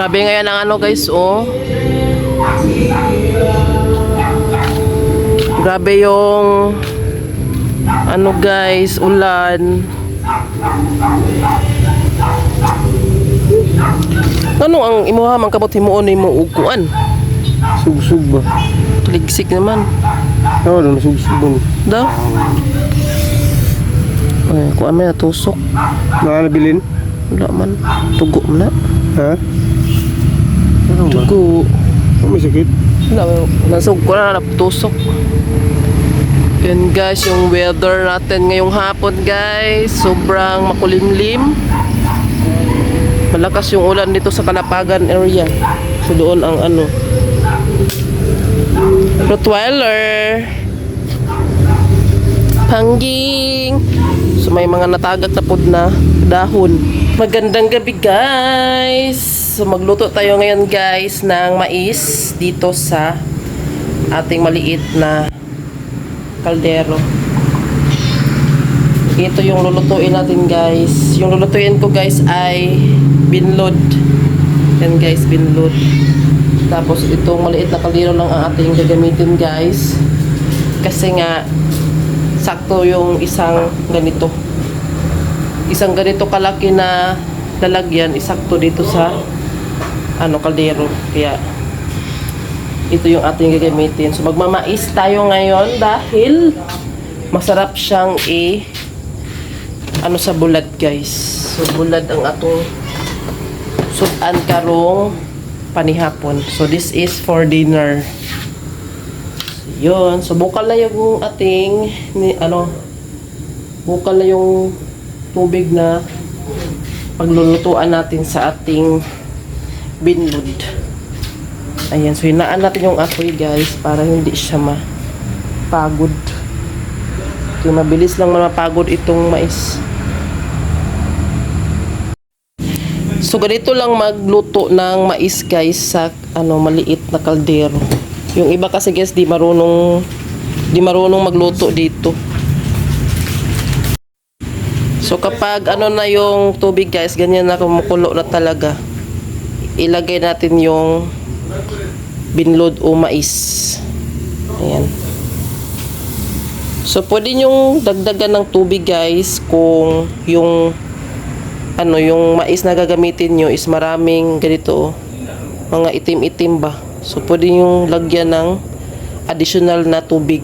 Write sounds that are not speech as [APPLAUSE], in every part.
Grabe ngayon ang ano guys, oh. Grabe yung ano guys, ulan. Ano ang imuha man kabot himuon mo uguan? Sugsug ba? Ligsik naman. Oo, ano sugsug ba? Daw. Ay, kuan may natusok. Nakanabilin? Wala man. Tugo man na. Ha? Ano ba? Ano may sakit? Wala, nasog ko na natusok. Yan guys, yung weather natin ngayong hapon guys. Sobrang makulimlim. Malakas yung ulan dito sa Kalapagan area. So doon ang ano. Rottweiler. Pangging. So may mga natagak na pod na dahon. Magandang gabi guys. So magluto tayo ngayon guys ng mais dito sa ating maliit na kaldero. Ito yung lulutuin natin guys. Yung lulutuin ko guys ay binlod. Yan guys, binlod. Tapos itong maliit na kaldero lang ang ating gagamitin guys. Kasi nga sakto yung isang ganito. Isang ganito kalaki na lalagyan, isakto dito sa ano kaldero. Kaya ito yung ating gagamitin. So magmamais tayo ngayon dahil masarap siyang i ano sa bulad guys. So bulad ang atong sudan karong panihapon. So this is for dinner. Yun. So bukal na yung ating ni, ano bukal na yung tubig na paglulutuan natin sa ating binlod. Ayan, so hinaan natin yung apoy guys para hindi siya mapagod. Okay, mabilis lang mapagod itong mais. So ganito lang magluto ng mais guys sa ano maliit na kaldero. Yung iba kasi guys di marunong di marunong magluto dito. So kapag ano na yung tubig guys, ganyan na kumukulo na talaga. Ilagay natin yung binlod o mais. Ayan. So, pwede nyong dagdagan ng tubig guys kung yung ano, yung mais na gagamitin nyo is maraming ganito, mga itim-itim ba. So, pwede nyong lagyan ng additional na tubig.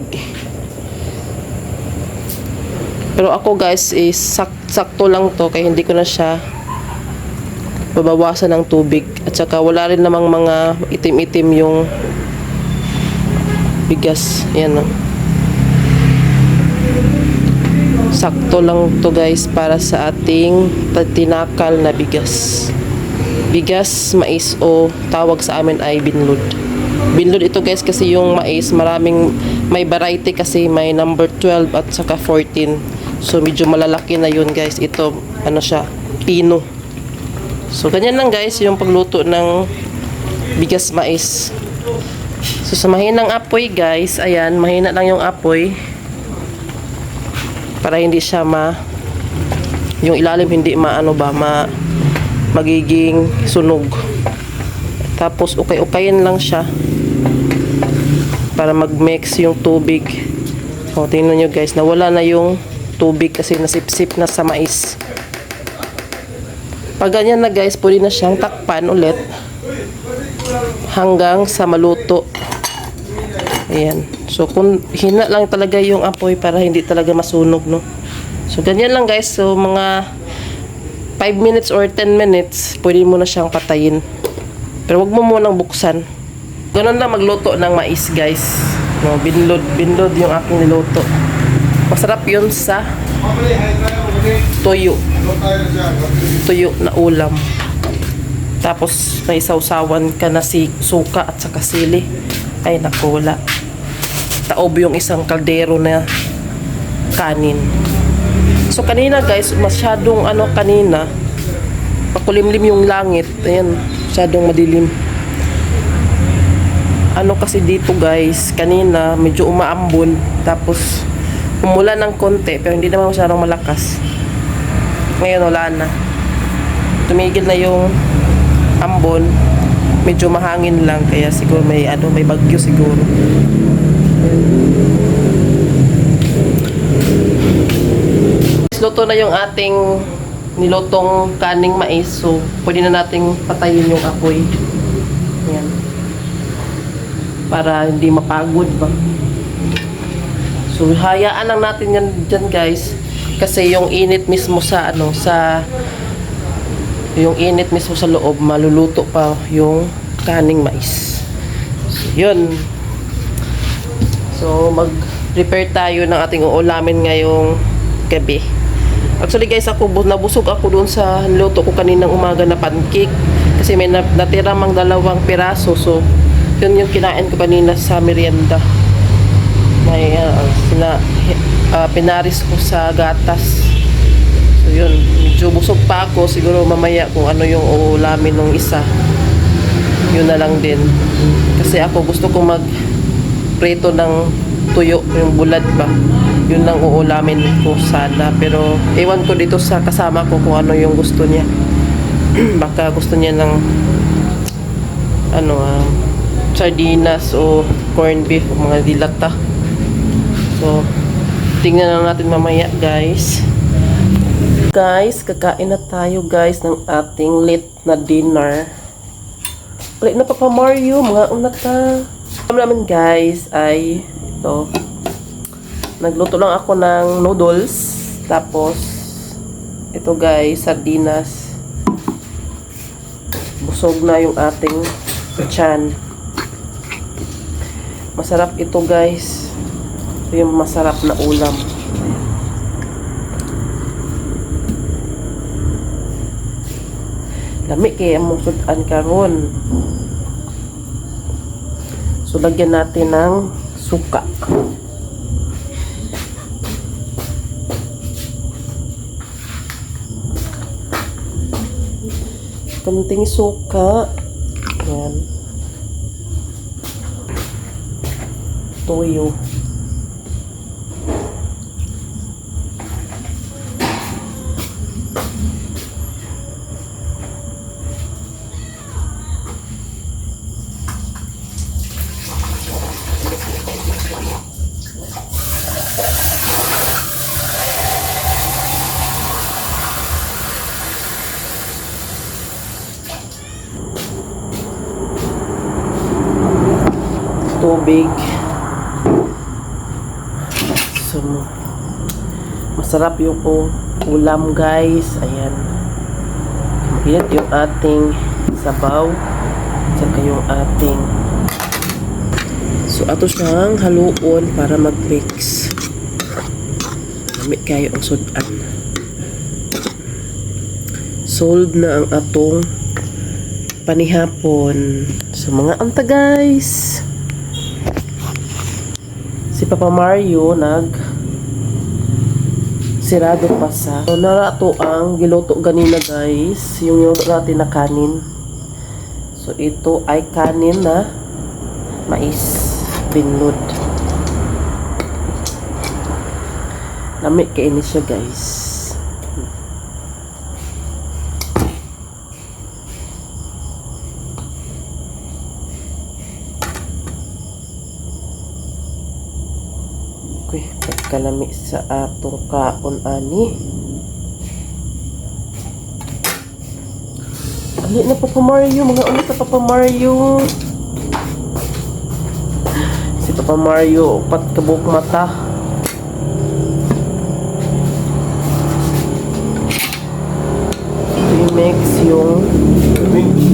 Pero ako guys is sak sakto lang to kaya hindi ko na siya babawasan ng tubig. At saka wala rin namang mga itim-itim yung bigas. Yan o. Sakto lang to guys para sa ating tinakal na bigas. Bigas, mais o tawag sa amin ay binlod. Binlod ito guys kasi yung mais maraming may variety kasi may number 12 at saka 14. So medyo malalaki na yun guys. Ito ano siya, pino. So, ganyan lang guys, yung pagluto ng bigas mais. So, sa mahinang apoy guys, ayan, mahina lang yung apoy. Para hindi siya ma, yung ilalim hindi maano ba, ma, magiging sunog. Tapos, ukay-ukayin lang siya. Para mag-mix yung tubig. O, tingnan nyo guys, nawala na yung tubig kasi nasipsip na sa mais. Pag ganyan na guys, pwede na siyang takpan ulit hanggang sa maluto. Ayan. So, kung hina lang talaga yung apoy para hindi talaga masunog, no? So, ganyan lang guys. So, mga 5 minutes or 10 minutes, pwede mo na siyang patayin. Pero wag mo munang buksan. Ganun lang magluto ng mais, guys. No, binlod, binlod yung aking niluto. Masarap yun sa toyo tuyo na ulam. Tapos may sausawan ka na si suka at saka sili. Ay naku, wala. Taob yung isang kaldero na kanin. So kanina guys, masyadong ano kanina, makulimlim yung langit. Ayan, masyadong madilim. Ano kasi dito guys, kanina medyo umaambon. Tapos umulan ng konti, pero hindi naman masyadong malakas. Ngayon wala na. Tumigil na yung ambon. Medyo mahangin lang kaya siguro may ano may bagyo siguro. Luto na yung ating nilotong kaning mais. So, pwede na nating patayin yung apoy. Ayan. Para hindi mapagod ba. So, hayaan lang natin yan dyan guys. Kasi yung init mismo sa ano, sa yung init mismo sa loob, maluluto pa yung kaning mais. So, yun. So, mag-prepare tayo ng ating uulamin ngayong gabi. Actually guys, ako bu- nabusog ako doon sa luto ko kaninang umaga na pancake. Kasi may na- natira mang dalawang piraso. So, yun yung kinain ko kanina sa merienda. May uh, sina, uh, pinaris ko sa gatas. So yun, medyo busog pa ako. Siguro mamaya kung ano yung uulamin ng isa. Yun na lang din. Kasi ako gusto kong mag preto ng tuyo, yung bulad ba. Yun lang uulamin ko sana. Pero ewan ko dito sa kasama ko kung ano yung gusto niya. [CLEARS THROAT] Baka gusto niya ng ano ah, sardinas o corned beef o mga dilata. So, tingnan lang natin mamaya guys. Guys, kakain na tayo guys ng ating late na dinner. Ulit na Papa Mario, mga unat ka. Alam naman guys ay ito. Nagluto lang ako ng noodles. Tapos, ito guys, sardinas. Busog na yung ating chan. Masarap ito guys. Ito yung masarap na ulam. Lami kaya mong sudan karon. So, lagyan natin ng suka. Kunting suka. Yan. Toyo. Tubig. So, masarap yung ulam guys. Ayan. Mainit yung ating sabaw. Tsaka yung ating So, ato siyang haluon para mag-mix. Gamit kayo ang sudan. Sold na ang atong panihapon. So, mga anta guys si Papa Mario nag sirado pa sa so narato ang giluto ganina guys. Yung yung natin na kanin. So ito ay kanin na mais binlod. Lami kainin siya guys Pagkalami sa atong kaon ani. Ali na Papa Mario, mga ulit na Papa Mario. Si Papa Mario, upat kabuk mata. I-mix yung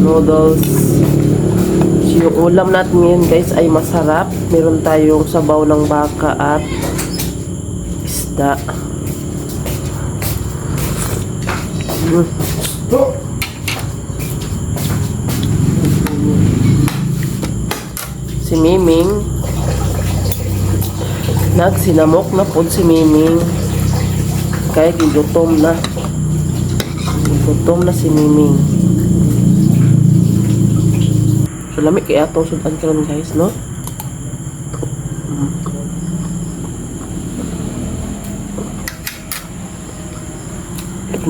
noodles. Yung ulam natin ngayon guys ay masarap. Meron tayong sabaw ng baka at isda. Mm. Si Miming nagsinamok na po si Miming kaya gilutom na gilutom na si Miming So, lamig kaya itong sudan karon guys, no?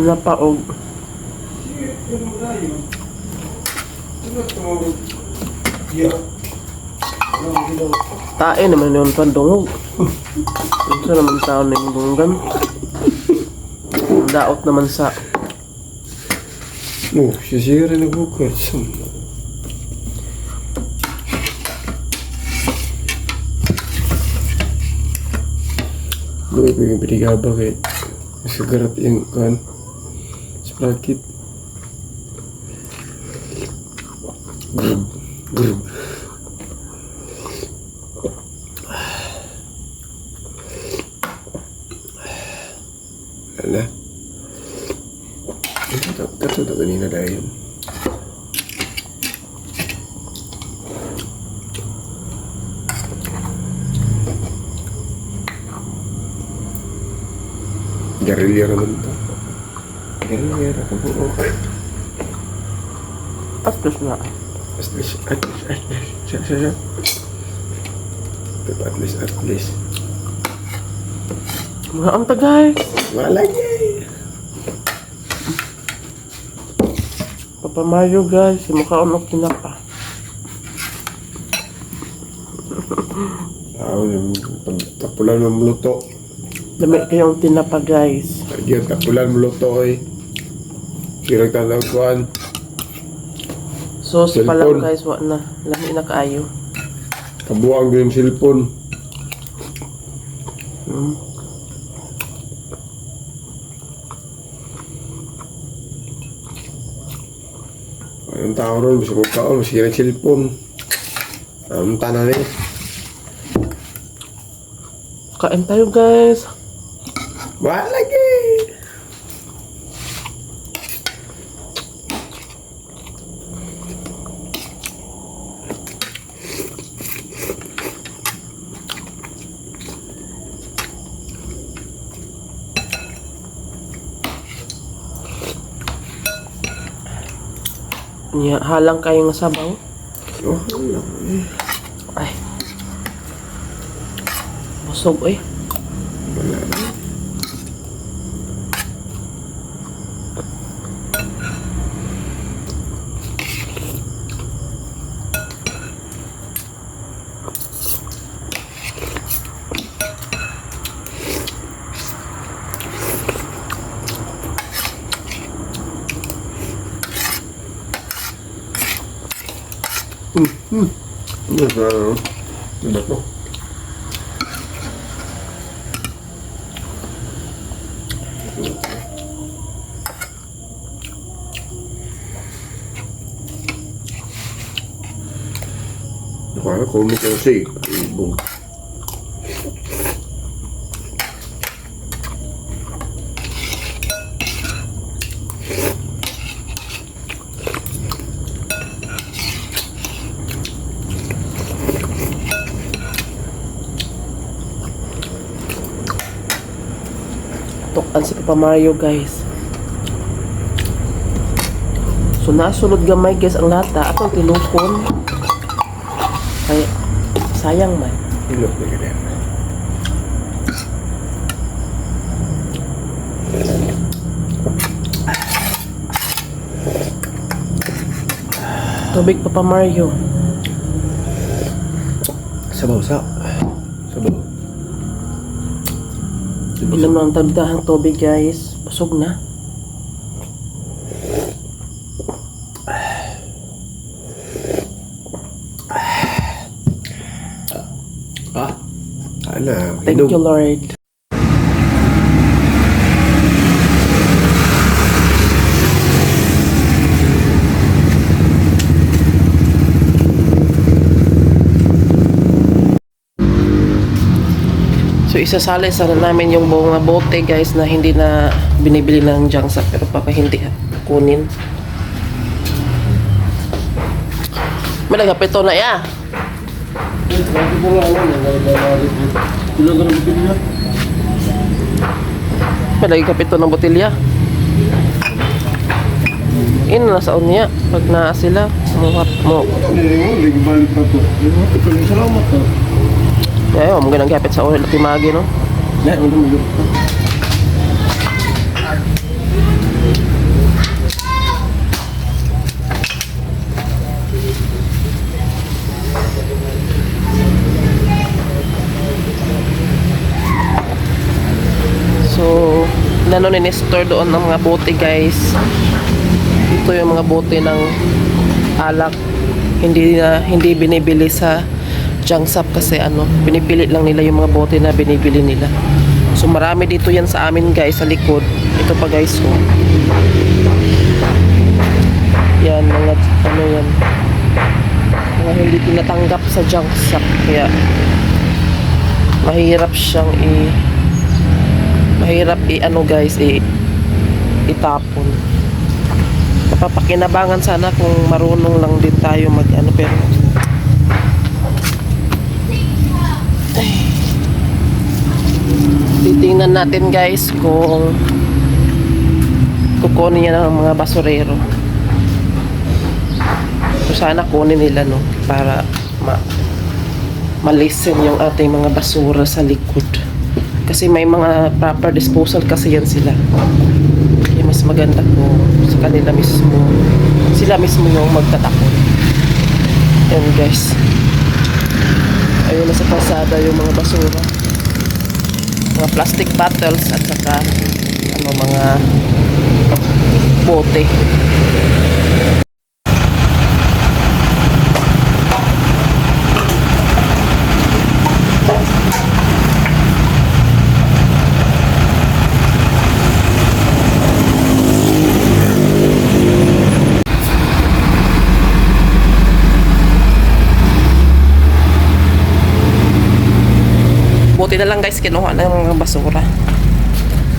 Na pa, og. Tae naman yun pandungog. Ito naman tao na yung dunggan. Daot naman sa Oh, sisira na bukas. Doon ko yung pinigaba kay Sigarat yung kan Sprocket Grub Grub Ala Kato kato na kanina dahil Garilya naman to. Na ka buok. Astos na. At least, at least, at least. Siya, siya, siya. Pero at least, at least. Mga ang tagay. Wala niya eh. Papa Mario guys, mukha unok tinapa. Ako yung tapulan mo luto. Dami kayong tinapa guys. Diyan tapulan luto eh. Kirang tanang kuhan. Sauce pa lang guys, wa na. Lami na kaayo. Kabuang din yung cellphone. Hmm. Anong tao ron? Gusto mo kaon, masira yung cellphone. Anong tanan eh? Kain tayo guys. Wala Nya, halang kayong sabaw. Oh, wala eh. Ay. Busog eh. Wala na. Hmm, hmm. Ano ba? Ano ba to? Nakaka comic kasi. Boom. Tukan si Papa Mario guys. So nasulod gamay guys ang lata. Atong tinukon. Kaya sayang man. Ilok na ganyan. Tubig Papa Mario. Sabaw sa. Sabaw. Inom ng tabdahang tubig guys. Busog na. Ana. Thank you Lord. So isasali sana namin yung buong bote guys na hindi na binibili ng Jangsa pero baka hindi kunin. Malagapito na ya. Malagi kapito ng botilya. Ino na sa unya pag naa sila muhat mo. To. Salamat to. Ayaw, mo ganang gapit sa ulo timagi no. Ya, udah mo. Ano ni Nestor doon ng mga bote guys. Ito yung mga bote ng alak. Hindi na hindi binibili sa junk shop kasi ano, binipili lang nila yung mga bote na binibili nila. So marami dito yan sa amin guys sa likod. Ito pa guys oh. Yan mga ano yan. Mga hindi tinatanggap sa junk shop kaya mahirap siyang i mahirap i ano guys i itapon mapapakinabangan sana kung marunong lang din tayo mag ano pero titingnan natin guys kung kukunin niya ng mga basurero so sana kunin nila no para ma malisen yung ating mga basura sa likod. Kasi may mga proper disposal kasi yan sila. Kaya mas maganda po sa kanila mismo. Sila mismo yung magtatapon. Yan guys. Ayun na sa kalsada yung mga basura. Mga plastic bottles at saka ano mga bote. Buti na lang guys, kinuha na yung basura.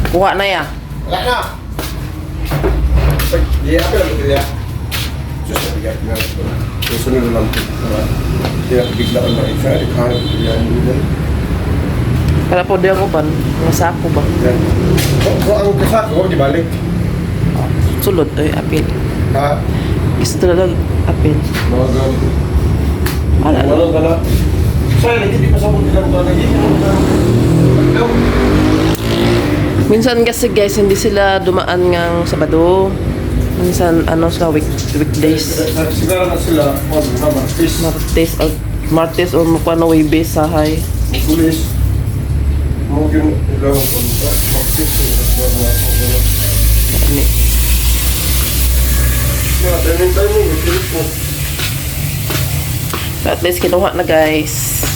Kuha na ya. Wala na! Iya, apa. Susunod lang ito. Kaya biglaan na isa, ikahanap ito yan. Yan. Para po di ako ba? Kung ang di balik. Sulod, ay apil. Ha? Gusto na lang apil. Mga gan. Wala na. Wala, wala. Minsan kasi guys, hindi sila dumaan ngang Sabado. Minsan ano sa week, weekdays. Sigara na sila, on na martis, Martes o Martes o mukha na Webes sa hay. pulis. Mo yun, ilang on martis, Ani. Timing, timing, pulis mo. At least kinuha na guys.